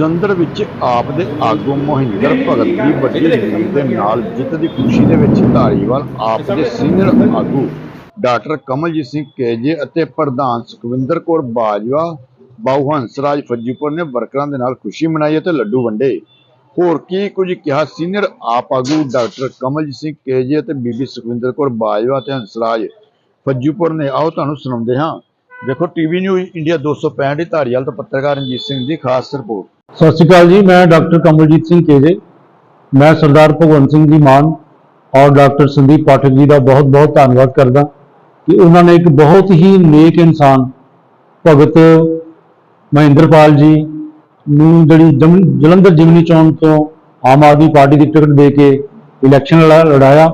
ਜਲੰਧਰ ਵਿੱਚ ਆਪ ਦੇ ਆਗੂ ਮੋਹਿੰਦਰ ਭਗਤ ਦੀ ਵੱਡੀ ਲੀਡ ਦੇ ਨਾਲ ਜਿੱਤ ਦੀ ਖੁਸ਼ੀ ਦੇ ਵਿੱਚ ਧਾਰੀਵਾਲ ਆਪ ਦੇ ਸੀਨੀਅਰ ਆਗੂ ਡਾਕਟਰ ਕਮਲਜੀਤ ਸਿੰਘ ਕੇਜੇ ਅਤੇ ਪ੍ਰਧਾਨ ਸੁਖਵਿੰਦਰ ਕੌਰ ਬਾਜਵਾ, ਬਾਊ ਹੰਸਰਾਜ ਫੱਜੀਪੁਰ ਨੇ ਵਰਕਰਾਂ ਦੇ ਨਾਲ ਖੁਸ਼ੀ ਮਨਾਈ ਅਤੇ ਲੱਡੂ ਵੰਡੇ। ਹੋਰ ਕੀ ਕੁਝ ਕਿਹਾ ਸੀਨੀਅਰ ਆਪ ਆਗੂ ਡਾਕਟਰ ਕਮਲਜੀਤ ਸਿੰਘ ਕੇਜੇ ਅਤੇ ਬੀਬੀ ਸੁਖਵਿੰਦਰ ਕੌਰ ਬਾਜਵਾ ਤੇ ਹੰਸਰਾਜ ਫੱਜੂਪੁਰ ਨੇ? ਆਓ ਤੁਹਾਨੂੰ ਸੁਣਾਉਂਦੇ ਹਾਂ। ਦੇਖੋ ਟੀਵੀ ਨਿਊਜ਼ ਇੰਡੀਆ 265 ਧਾਰੀਵਾਲ ਤੋਂ ਪੱਤਰਕਾਰ ਰਣਜੀਤ ਸਿੰਘ ਦੀ ਖਾਸ ਰਿਪੋਰਟ। ਸਤਿ ਸ਼੍ਰੀ ਅਕਾਲ ਜੀ, ਮੈਂ ਡਾਕਟਰ ਕਮਲਜੀਤ ਸਿੰਘ ਕੇਜੇ। ਮੈਂ ਸਰਦਾਰ ਭਗਵੰਤ ਸਿੰਘ ਜੀ ਮਾਨ ਔਰ ਡਾਕਟਰ ਸੰਦੀਪ ਪਾਠਕ ਜੀ ਦਾ ਬਹੁਤ-ਬਹੁਤ ਧੰਨਵਾਦ ਕਰਦਾ ਕਿ ਉਹਨਾਂ ਨੇ ਇੱਕ ਬਹੁਤ ਹੀ ਨੇਕ ਇਨਸਾਨ, ਭਗਤ ਮਹਿੰਦਰਪਾਲ ਜੀ ਨੂੰ ਜਿਹੜੀ ਜਮ- ਜਲੰਧਰ ਜਿਮਨੀ ਚੋਣ ਤੋਂ ਆਮ ਆਦਮੀ ਪਾਰਟੀ ਦੀ ਟਿਕਟ ਦੇ ਕੇ ਇਲੈਕਸ਼ਨ ਲੜਾ- ਲੜਾਇਆ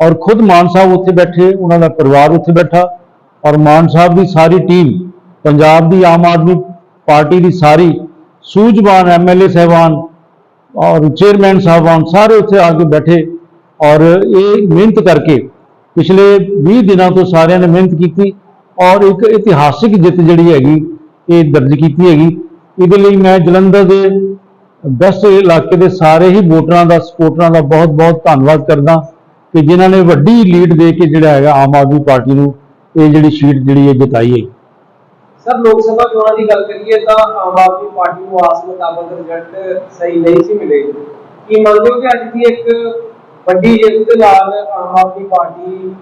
ਔਰ ਖੁਦ ਮਾਨ ਸਾਹਿਬ ਉੱਥੇ ਬੈਠੇ, ਉਹਨਾਂ ਦਾ ਪਰਿਵਾਰ ਉੱਥੇ ਬੈਠਾ ਔਰ ਮਾਨ ਸਾਹਿਬ ਦੀ ਸਾਰੀ ਟੀਮ, ਪੰਜਾਬ ਦੀ ਆਮ ਆਦਮੀ ਪਾਰਟੀ ਦੀ ਸਾਰੀ ਸੂਝਵਾਨ ਐਮਐਲਏ ਸਹਿਬਾਨ ਔਰ ਚੇਅਰਮੈਨ ਸਾਹਿਬਾਨ ਸਾਰੇ ਉੱਥੇ ਆ ਕੇ ਬੈਠੇ ਔਰ ਇਹ ਮਿਹਨਤ ਕਰਕੇ ਪਿਛਲੇ 20 ਦਿਨਾਂ ਤੋਂ ਸਾਰਿਆਂ ਨੇ ਮਿਹਨਤ ਕੀਤੀ ਔਰ ਇੱਕ ਇਤਿਹਾਸਿਕ ਜਿੱਤ ਜਿਹੜੀ ਹੈਗੀ, ਇਹ ਦਰਜ ਕੀਤੀ ਹੈਗੀ। ਇਹਦੇ ਲਈ ਮੈਂ ਜਲੰਧਰ ਦੇ ਬੈਸਟ ਇਲਾਕੇ ਦੇ ਸਾਰੇ ਹੀ ਵੋਟਰਾਂ ਦਾ ਸਪੋਰਟਰਾਂ ਦਾ ਬਹੁਤ-ਬਹੁਤ ਧੰਨਵਾਦ ਕਰਦਾ ਕਿ ਜਿਨ੍ਹਾਂ ਨੇ ਵੱਡੀ ਲੀਡ ਦੇ ਕੇ ਜਿਹੜਾ ਹੈਗਾ ਆਮ ਆਦਮੀ ਪਾਰਟੀ ਨੂੰ ਇਹ ਜਿਹੜੀ ਸੀਟ ਜਿਹੜੀ ਹੈ ਜਿਤਾਈ ਹੈ। ਸਰ, ਲੋਕ ਸਭਾ ਚੋਣਾਂ ਦੀ ਗੱਲ ਕਰੀਏ ਤਾਂ ਆਮ ਆਦਮੀ ਪਾਰਟੀ ਨੂੰ ਆਸ ਮੁਤਾਬਕ ਰਿਜ਼ਲਟ ਸਹੀ ਨਹੀਂ ਸੀ ਮਿਲੇ ਕੀ ਮੰਨਦੇ ਹੋ ਕਿ ਅੱਜ ਦੀ ਇੱਕ ਵੱਡੀ ਜਿੱਤ ਦੇ ਨਾਲ ਆਮ ਆਦਮੀ ਪਾਰਟੀ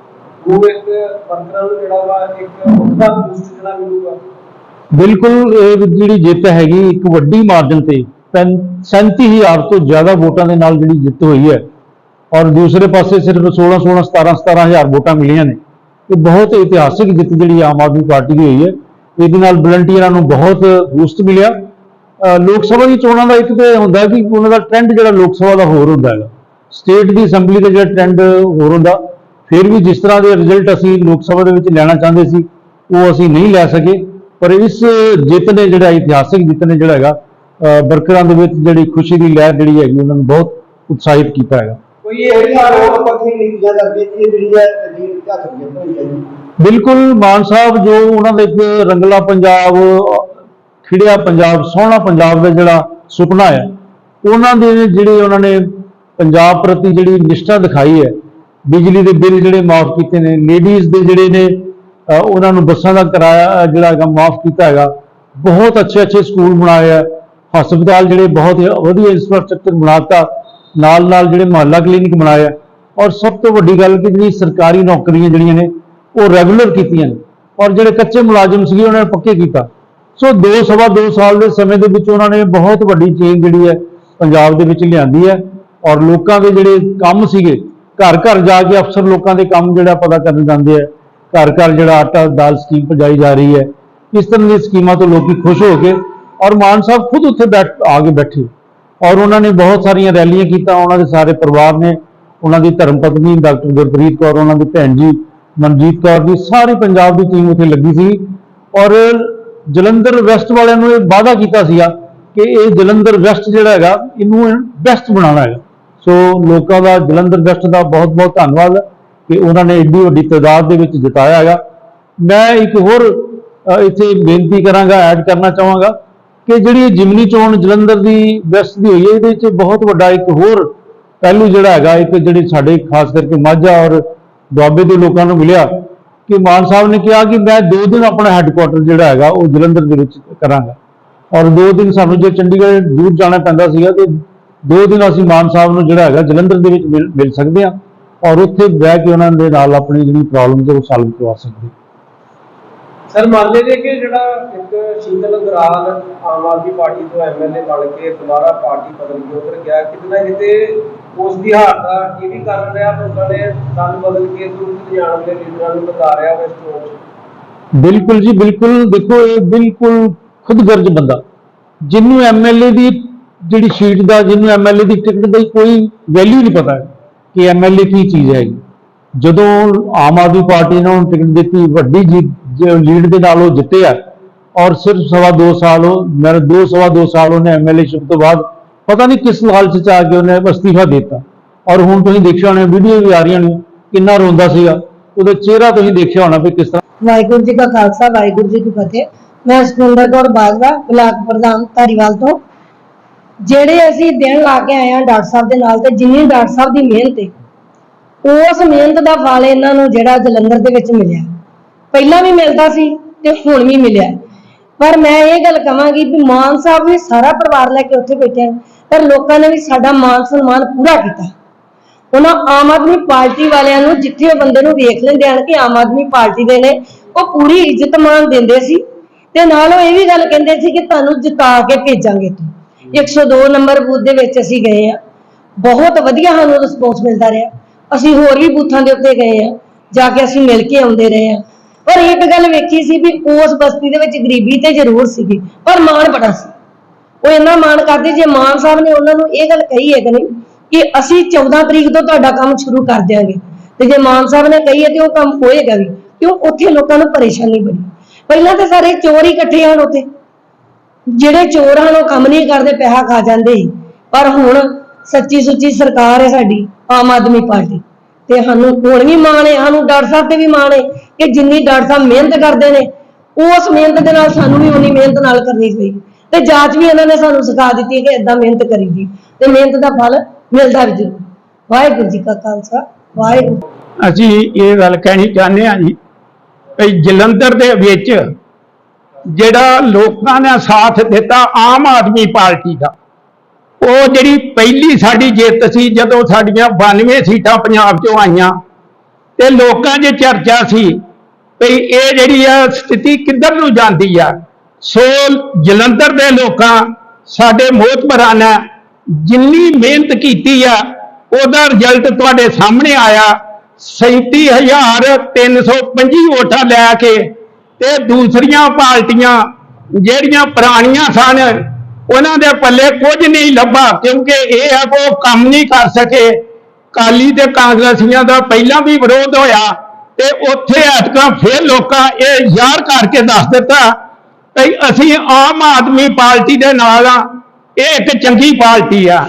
ਨੂੰ ਇੱਕ ਵਰਕਰਾਂ ਨੂੰ ਜਿਹੜਾ ਵਾ ਇੱਕ ਉਹਦਾ ਬੂਸਟ ਜਿਹੜਾ ਮਿਲੂਗਾ? ਬਿਲਕੁਲ, ਇਹ ਜਿਹੜੀ ਜਿੱਤ ਹੈਗੀ, ਇੱਕ ਵੱਡੀ ਮਾਰਜਨ ਤੇ 37000 ਤੋਂ ਜ਼ਿਆਦਾ ਵੋਟਾਂ ਦੇ ਨਾਲ ਜਿਹੜੀ ਜਿੱਤ ਹੋਈ ਹੈ। ਔਰ ਦੂਸਰੇ ਪਾਸੇ ਸਿਰਫ 16 16 17 17000 ਵੋਟਾਂ ਮਿਲੀਆਂ ਨੇ। ਇਹ ਬਹੁਤ ਇਤਿਹਾਸਿਕ ਜਿੱਤ ਜਿਹੜੀ ਆਮ ਆਦਮੀ ਪਾਰਟੀ ਦੀ ਹੋਈ ਹੈ। ਇਹਦੇ ਨਾਲ ਵਲੰਟੀਅਰਾਂ ਨੂੰ ਬਹੁਤ ਬੂਸਟ ਮਿਲਿਆ। ਲੋਕ ਸਭਾ ਦੀ ਚੋਣਾਂ ਦਾ ਇੱਕ ਤੇ ਹੁੰਦਾ ਕਿ ਉਹਨਾਂ ਦਾ ਟ੍ਰੈਂਡ ਜਿਹੜਾ ਲੋਕ ਸਭਾ ਦਾ ਹੋਰ ਹੁੰਦਾ ਹੈਗਾ। ਸਟੇਟ ਦੀ ਅਸੈਂਬਲੀ ਦਾ ਜਿਹੜਾ ਟ੍ਰੈਂਡ ਹੋਰ ਹੁੰਦਾ। ਫਿਰ ਵੀ ਜਿਸ ਤਰ੍ਹਾਂ ਦੇ ਰਿਜ਼ਲਟ ਅਸੀਂ ਲੋਕ ਸਭਾ ਦੇ ਵਿੱਚ ਲੈਣਾ ਚਾਹੁੰਦੇ ਸੀ, ਉਹ ਅਸੀਂ ਨਹੀਂ ਲੈ ਸਕੇ। ਪਰ ਇਸ ਜਿੱਤ ਨੇ ਜਿਹੜਾ ਇਤਿਹਾਸਿਕ ਜਿੱਤ ਨੇ ਜਿਹੜਾ ਹੈਗਾ ਵਰਕਰਾਂ ਦੇ ਵਿੱਚ ਜਿਹੜੀ ਖੁਸ਼ੀ ਦੀ ਲਹਿਰ ਜਿਹੜੀ ਹੈਗੀ, ਉਹਨਾਂ ਨੂੰ ਬਹੁਤ ਉਤਸ਼ਾਹਿਤ ਕੀਤਾ ਹੈਗਾ। ਕੋਈ ਇਹ ਜਿਹੜੀ ਆਰੋਪ ਪੱਖੀ ਨੀਤੀਆਂ ਕਰਕੇ ਇਹ ਜਿਹੜੀ ਹੈ ਲੀਡ ਘੱਟ ਗਈ ਹੋਈ ਹੈ ਬਿਲਕੁਲ ਮਾਨ ਸਾਹਿਬ, ਜੋ ਉਹਨਾਂ ਦਾ ਇੱਕ ਰੰਗਲਾ ਪੰਜਾਬ, ਖਿੜਿਆ ਪੰਜਾਬ, ਸੋਹਣਾ ਪੰਜਾਬ ਦਾ ਜਿਹੜਾ ਸੁਪਨਾ ਹੈ, ਉਹਨਾਂ ਦੇ ਜਿਹੜੇ ਉਹਨਾਂ ਨੇ ਪੰਜਾਬ ਪ੍ਰਤੀ ਜਿਹੜੀ ਨਿਸ਼ਠਾ ਦਿਖਾਈ ਹੈ, ਬਿਜਲੀ ਦੇ ਬਿੱਲ ਜਿਹੜੇ ਮਾਫ ਕੀਤੇ ਨੇ ਲੇਡੀਜ਼ ਦੇ ਜਿਹੜੇ ਨੇ ਉਹਨਾਂ ਨੂੰ ਬੱਸਾਂ ਦਾ ਕਿਰਾਇਆ ਜਿਹੜਾ ਹੈਗਾ ਮਾਫ ਕੀਤਾ ਹੈਗਾ, ਬਹੁਤ ਅੱਛੇ ਅੱਛੇ ਸਕੂਲ ਬਣਾਏ ਆ, ਹਸਪਤਾਲ ਜਿਹੜੇ ਬਹੁਤ ਵਧੀਆ ਇੰਫਰਾਸਟ੍ਰਕਚਰ ਬਣਾਤਾ ਨਾਲ ਨਾਲ ਜਿਹੜੇ ਮੁਹੱਲਾ ਕਲੀਨਿਕ ਬਣਾਏ ਆ, ਔਰ ਸਭ ਤੋਂ ਵੱਡੀ ਗੱਲ ਕਿ ਜਿਹੜੀ ਸਰਕਾਰੀ ਨੌਕਰੀਆਂ ਜਿਹੜੀਆਂ ਨੇ ਉਹ ਰੈਗੂਲਰ ਕੀਤੀਆਂ ਨੇ। ਔਰ ਜਿਹੜੇ ਕੱਚੇ ਮੁਲਾਜ਼ਮ ਸੀਗੇ, ਉਹਨਾਂ ਨੇ ਪੱਕੇ ਕੀਤਾ। ਸੋ ਦੋ ਸਵਾ ਦੋ ਸਾਲ ਦੇ ਸਮੇਂ ਦੇ ਵਿੱਚ ਉਹਨਾਂ ਨੇ ਬਹੁਤ ਵੱਡੀ ਚੇਂਜ ਜਿਹੜੀ ਹੈ, ਪੰਜਾਬ ਦੇ ਵਿੱਚ ਲਿਆਂਦੀ ਹੈ। ਔਰ ਲੋਕਾਂ ਦੇ ਜਿਹੜੇ ਕੰਮ ਸੀਗੇ, ਘਰ ਘਰ ਜਾ ਕੇ ਅਫਸਰ ਲੋਕਾਂ ਦੇ ਕੰਮ ਜਿਹੜਾ ਪਤਾ ਕਰਨ ਜਾਂਦੇ ਆ। ਘਰ ਘਰ ਜਿਹੜਾ ਆਟਾ ਦਾਲ ਸਕੀਮ ਪਜਾਈ ਜਾ ਰਹੀ ਹੈ। ਇਸ ਤਰ੍ਹਾਂ ਦੀ ਸਕੀਮਾਂ ਤੋਂ ਲੋਕੀ ਖੁਸ਼ ਹੋ ਕੇ ਔਰ ਮਾਨ ਸਾਹਿਬ ਖੁਦ ਉੱਥੇ ਬੈਠ, ਆ ਕੇ ਬੈਠੇ। ਔਰ ਉਹਨਾਂ ਨੇ ਬਹੁਤ ਸਾਰੀਆਂ ਰੈਲੀਆਂ ਕੀਤਾ ਉਹਨਾਂ ਦੇ ਸਾਰੇ ਪਰਿਵਾਰ ਨੇ। ਉਹਨਾਂ ਦੀ ਧਰਮ ਪਤਨੀ ਡਾਕਟਰ ਗੁਰਪ੍ਰੀਤ ਕੌਰ, ਉਹਨਾਂ ਦੀ ਭੈਣ ਜੀ ਮਨਜੀਤ ਕੌਰ ਦੀ ਸਾਰੀ ਪੰਜਾਬ ਦੀ ਟੀਮ ਉੱਥੇ ਲੱਗੀ ਸੀ ਔਰ ਜਲੰਧਰ ਵੈਸਟ ਵਾਲਿਆਂ ਨੂੰ ਇਹ ਵਾਅਦਾ ਕੀਤਾ ਸੀਗਾ ਕਿ ਇਹ ਜਲੰਧਰ ਵੈਸਟ ਜਿਹੜਾ ਹੈਗਾ, ਇਹਨੂੰ ਬੈਸਟ ਬਣਾਉਣਾ ਹੈਗਾ। ਸੋ ਲੋਕਾਂ ਦਾ ਜਲੰਧਰ ਵੈਸਟ ਦਾ ਬਹੁਤ ਬਹੁਤ ਧੰਨਵਾਦ ਕਿ ਉਹਨਾਂ ਨੇ ਏਡੀ ਵੱਡੀ ਤਾਦਾਦ ਦੇ ਵਿੱਚ ਜਿਤਾਇਆ ਹੈਗਾ। ਮੈਂ ਇੱਕ ਹੋਰ ਇੱਥੇ ਬੇਨਤੀ ਕਰਾਂਗਾ ਐਡ ਕਰਨਾ ਚਾਹਾਂਗਾ ਕਿ ਜਿਹੜੀ ਇਹ ਜਿਮਨੀ ਚੋਣ ਜਲੰਧਰ ਦੀ, ਵੈਸਟ ਦੀ ਹੋਈ ਹੈ, ਇਹਦੇ ਵਿੱਚ ਬਹੁਤ ਵੱਡਾ ਇੱਕ ਹੋਰ ਪਹਿਲੂ ਜਿਹੜਾ ਹੈਗਾ, ਇੱਕ ਜਿਹੜੀ ਸਾਡੇ, ਖਾਸ ਕਰਕੇ ਮਾਝਾ ਔਰ ਦੁਆਬੇ ਦੇ ਲੋਕਾਂ ਨੂੰ ਮਿਲਿਆ ਕਿ ਮਾਨ ਸਾਹਿਬ ਨੇ ਕਿਹਾ ਕਿ ਮੈਂ ਦੋ ਦਿਨ ਆਪਣਾ ਹੈੱਡਕੁਆਟਰ ਜਿਹੜਾ ਹੈਗਾ, ਉਹ ਜਲੰਧਰ ਦੇ ਵਿੱਚ ਕਰਾਂਗਾ। ਔਰ ਦੋ ਦਿਨ ਸਾਨੂੰ ਜੇ ਚੰਡੀਗੜ੍ਹ ਦੂਰ ਜਾਣਾ ਪੈਂਦਾ ਸੀਗਾ, ਤੇ ਦੋ ਦਿਨ ਅਸੀਂ ਮਾਨ ਸਾਹਿਬ ਨੂੰ ਜਿਹੜਾ ਹੈਗਾ, ਜਲੰਧਰ ਦੇ ਵਿੱਚ ਮਿਲ ਸਕਦੇ ਹਾਂ ਔਰ ਉੱਥੇ ਬਹਿ ਕੇ ਉਹਨਾਂ ਦੇ ਨਾਲ ਆਪਣੀ ਜਿਹੜੀ ਪ੍ਰੋਬਲਮ ਉਹ ਸੋਲਵ ਕਰਵਾ ਸਕਦੇ ਸਰ, ਮੰਨ ਨੇ ਕਿ ਜਿਹੜਾ ਇੱਕ ਸ਼ੀਤਲ ਗਰਾਲ ਆਮ ਆਦਮੀ ਪਾਰਟੀ ਤੋਂ ਐਮਐਲਏ ਬਣ ਕੇ ਦੁਬਾਰਾ ਪਾਰਟੀ ਬਦਲ ਕੇ ਗਿਆ, ਕਿਤੇ ਕਿਤੇ ਉਸ ਦੀ ਹਾਰ ਦਾ ਇਹ ਵੀ ਕਾਰਨ ਰਿਹਾ ਲੋਕਾਂ ਨੇ ਦਲ ਬਦਲ ਕੇ ਤੁਰੰਤ ਜਾਣ ਵਾਲੇ ਲੀਡਰਾਂ ਨੂੰ ਬਤਾ ਰਿਹਾ ਵਾ ਚੋਣ 'ਚ। ਬਿਲਕੁਲ ਜੀ, ਬਿਲਕੁਲ। ਦੇਖੋ, ਇਹ ਬਿਲਕੁਲ ਖੁਦਗਰਜ ਬੰਦਾ। ਜਿਹਨੂੰ ਐਮਐਲਏ ਦੀ ਜਿਹੜੀ ਸੀਟ ਦਾ, ਜਿਹਨੂੰ ਐਮਐਲਏ ਦੀ ਟਿਕਟ ਦੀ ਕੋਈ ਵੈਲਿਊ ਨਹੀਂ ਪਤਾ ਕਿ ਐਮਐਲਏ ਕੀ ਚੀਜ਼ ਹੈ ਜਦੋਂ ਆਮ ਆਦਮੀ ਪਾਰਟੀ ਨੇ ਉਹਨੂੰ ਟਿਕਟ ਦਿੱਤੀ, ਵੱਡੀ ਲੀਡ ਦੇ ਨਾਲ ਉਹ ਜਿੱਤੇ ਆ ਔਰ ਸਿਰਫ ਸਵਾ ਦੋ ਸਾਲ ਉਹ ਮੇਰੇ ਦੋ, ਸਵਾ ਦੋ ਸਾਲ ਉਹਨੇ ਐਮਐਲਏ ਸ਼ਿਪ ਤੋਂ ਬਾਅਦ ਪਤਾ ਨਹੀਂ ਕਿਸ ਲਾਲਚ ਚ ਆ ਕੇ ਉਹਨੇ ਅਸਤੀਫਾ ਦਿੱਤਾ। ਔਰ ਹੁਣ ਤੁਸੀਂ ਦੇਖਿਆ ਹੋਣਾ, ਵੀਡੀਓ ਵੀ ਆ ਰਹੀਆਂ ਨੇ, ਕਿੰਨਾ ਰੋਂਦਾ ਸੀਗਾ। ਉਹਦਾ ਚਿਹਰਾ ਤੁਸੀਂ ਦੇਖਿਆ ਹੋਣਾ ਵੀ ਕਿਸ ਤਰ੍ਹਾਂ ਵਾਹਿਗੁਰੂ ਜੀ ਕਾ ਖਾਲਸਾ, ਵਾਹਿਗੁਰੂ ਜੀ ਕੀ ਫਤਿਹ। ਮੈਂ ਸੁਖਿੰਦਰ ਕੌਰ ਬਾਜਵਾ, ਬਲਾਕ ਪ੍ਰਧਾਨ ਧਾਰੀਵਾਲ ਤੋਂ। ਜਿਹੜੇ ਅਸੀਂ ਦਿਨ ਲਾ ਕੇ ਆਏ ਆ ਡਾਕਟਰ ਸਾਹਿਬ ਦੇ ਨਾਲ ਤੇ ਜਿੰਨੀ ਡਾਕਟਰ ਸਾਹਿਬ ਦੀ ਮਿਹਨਤ ਹੈ ਉਸ ਮਿਹਨਤ ਦਾ ਫਲ ਇਹਨਾਂ ਨੂੰ ਜਿਹੜਾ ਜਲੰਧਰ ਦੇ ਵਿੱਚ ਮਿਲਿਆ। ਪਹਿਲਾਂ ਵੀ ਮਿਲਦਾ ਸੀ ਤੇ ਹੁਣ ਵੀ ਮਿਲਿਆ। ਪਰ ਮੈਂ ਇਹ ਗੱਲ ਕਹਾਂਗੀ ਵੀ ਮਾਨ ਸਾਹਿਬ ਵੀ ਸਾਰਾ ਪਰਿਵਾਰ ਲੈ ਕੇ ਉੱਥੇ ਬੈਠੇ ਪਰ ਲੋਕਾਂ ਨੇ ਵੀ ਸਾਡਾ ਮਾਨ ਸਨਮਾਨ ਪੂਰਾ ਕੀਤਾ। ਉਹਨਾਂ ਆਮ ਆਦਮੀ ਪਾਰਟੀ ਵਾਲਿਆਂ ਨੂੰ ਜਿੱਥੇ ਉਹ ਬੰਦੇ ਨੂੰ ਵੇਖ ਲੈਂਦੇ ਹਨ ਕਿ ਆਮ ਆਦਮੀ ਪਾਰਟੀ ਦੇ ਨੇ ਉਹ ਪੂਰੀ ਇੱਜ਼ਤ ਮਾਨ ਦਿੰਦੇ ਸੀ। ਤੇ ਨਾਲ ਉਹ ਇਹ ਵੀ ਗੱਲ ਕਹਿੰਦੇ ਸੀ ਕਿ ਤੁਹਾਨੂੰ ਜਿਤਾ ਕੇ ਭੇਜਾਂਗੇ ਤੂੰ। 102 ਨੰਬਰ ਬੂਥ ਦੇ ਵਿੱਚ ਅਸੀਂ ਗਏ ਆ ਬਹੁਤ ਵਧੀਆ ਸਾਨੂੰ ਰਿਸਪੌਂਸ ਮਿਲਦਾ ਰਿਹਾ। ਅਸੀਂ ਹੋਰ ਵੀ ਬੂਥਾਂ ਦੇ ਉੱਤੇ ਗਏ ਆ ਜਾ ਕੇ ਅਸੀਂ ਮਿਲ ਕੇ ਆਉਂਦੇ ਰਹੇ ਆ ਪਰ ਇੱਕ ਗੱਲ ਵੇਖੀ ਸੀ ਵੀ ਉਸ ਬਸਤੀ ਦੇ ਵਿੱਚ ਗਰੀਬੀ ਤੇ ਜ਼ਰੂਰ ਸੀਗੀ ਪਰ ਮਾਣ ਬੜਾ ਸੀ। ਉਹ ਇੰਨਾ ਮਾਣ ਕਰਦੇ ਜੇ ਮਾਨ ਸਾਹਿਬ ਨੇ ਉਹਨਾਂ ਨੂੰ ਇਹ ਗੱਲ ਕਹੀ ਹੈ ਕਿ ਨਹੀਂ, ਕਿ ਅਸੀਂ 14 ਤਰੀਕ ਤੋਂ ਤੁਹਾਡਾ ਕੰਮ ਸ਼ੁਰੂ ਕਰ ਦਿਆਂਗੇ। ਤੇ ਜੇ ਮਾਨ ਸਾਹਿਬ ਨੇ ਕਹੀ ਹੈ ਤੇ ਉਹ ਕੰਮ ਹੋਏਗਾ ਵੀ ਕਿਉਂ ਉੱਥੇ ਲੋਕਾਂ ਨੂੰ ਪਰੇਸ਼ਾਨੀ ਬੜੀ। ਪਹਿਲਾਂ ਤਾਂ ਸਾਰੇ ਚੋਰ ਹੀ ਇਕੱਠੇ ਹਨ ਉੱਥੇ। ਜਿਹੜੇ ਚੋਰ ਹਨ, ਉਹ ਕੰਮ ਨਹੀਂ ਕਰਦੇ, ਪੈਸਾ ਖਾ ਜਾਂਦੇ ਸੀ। ਪਰ ਹੁਣ ਸੱਚੀ ਸੁੱਚੀ ਸਰਕਾਰ ਹੈ ਸਾਡੀ, ਆਮ ਆਦਮੀ ਪਾਰਟੀ। ਤੇ ਸਾਨੂੰ ਹੁਣ ਵੀ ਮਾਣ ਹੈ, ਸਾਨੂੰ ਡਾਕਟਰ ਸਾਹਿਬ ਤੇ ਵੀ ਮਾਣ ਹੈ ਕਿ ਜਿੰਨੀ ਡਾਕਟਰ ਸਾਹਿਬ ਮਿਹਨਤ ਕਰਦੇ ਨੇ, ਉਸ ਮਿਹਨਤ ਦੇ ਨਾਲ ਸਾਨੂੰ ਵੀ ਉਨੀ ਮਿਹਨਤ ਨਾਲ ਕਰਨੀ ਪਈ ਤੇ ਜਾਂਚ ਵੀ ਇਹਨਾਂ ਨੇ ਸਾਨੂੰ ਸਿਖਾ ਦਿੱਤੀ ਹੈ ਕਿ ਇਦਾਂ ਮਿਹਨਤ ਕਰੀਦੀ ਤੇ ਮਿਹਨਤ ਦਾ ਫਲ ਮਿਲਦਾ ਵੀ ਜ਼ਰੂਰ। ਵਾਹਿਗੁਰੂ ਜੀ ਕਾ ਖਾਲਸਾ, ਵਾਹਿਗੁਰੂ। ਅਸੀਂ ਇਹ ਗੱਲ ਕਹਿਣੀ ਚਾਹੁੰਦੇ ਹਾਂ ਜੀ ਵੀ ਜਲੰਧਰ ਦੇ ਵਿੱਚ ਜਿਹੜਾ ਲੋਕਾਂ ਨੇ ਸਾਥ ਦਿੱਤਾ ਆਮ ਆਦਮੀ ਪਾਰਟੀ ਦਾ, ਉਹ ਜਿਹੜੀ ਪਹਿਲੀ ਸਾਡੀ ਜਿੱਤ ਸੀ, ਜਦੋਂ ਸਾਡੀਆਂ 92 ਸੀਟਾਂ ਪੰਜਾਬ 'ਚੋਂ ਆਈਆਂ, ਤੇ ਲੋਕਾਂ 'ਚ ਚਰਚਾ ਸੀ ਵੀ ਇਹ ਜਿਹੜੀ ਆ ਸਥਿਤੀ ਕਿੱਧਰ ਨੂੰ ਜਾਂਦੀ ਆ। ਸੋ ਜਲੰਧਰ ਦੇ ਲੋਕਾਂ ਸਾਡੇ ਮੋਹਤਬਰਾਂ ਨੇ ਜਿੰਨੀ ਮਿਹਨਤ ਕੀਤੀ ਆ, ਉਹਦਾ ਰਿਜ਼ਲਟ ਤੁਹਾਡੇ ਸਾਹਮਣੇ ਆਇਆ। 37325 ਵੋਟਾਂ ਲੈ ਕੇ ਤੇ ਦੂਸਰੀਆਂ ਪਾਰਟੀਆਂ, ਜਿਹੜੀਆਂ ਪੁਰਾਣੀਆਂ ਸਨ, ਉਹਨਾਂ ਦੇ ਪੱਲੇ ਕੁਝ ਨਹੀਂ ਲੱਭਾ, ਕਿਉਂਕਿ ਇਹ ਆ ਕਿ ਉਹ ਕੰਮ ਨਹੀਂ ਕਰ ਸਕੇ। ਕਾਲੀ ਤੇ ਕਾਂਗਰਸੀਆਂ ਦਾ ਪਹਿਲਾਂ ਵੀ ਵਿਰੋਧ ਹੋਇਆ ਤੇ ਉੱਥੇ ਅਟਕਾਂ ਫਿਰ ਲੋਕਾਂ ਇਹ ਯਾਰ ਕਰਕੇ ਦੱਸ ਦਿੱਤਾ ਕਿ ਅਸੀਂ ਆਮ ਆਦਮੀ ਪਾਰਟੀ ਦੇ ਨਾਲ ਆ ਇਹ ਇੱਕ ਚੰਗੀ ਪਾਰਟੀ ਆ।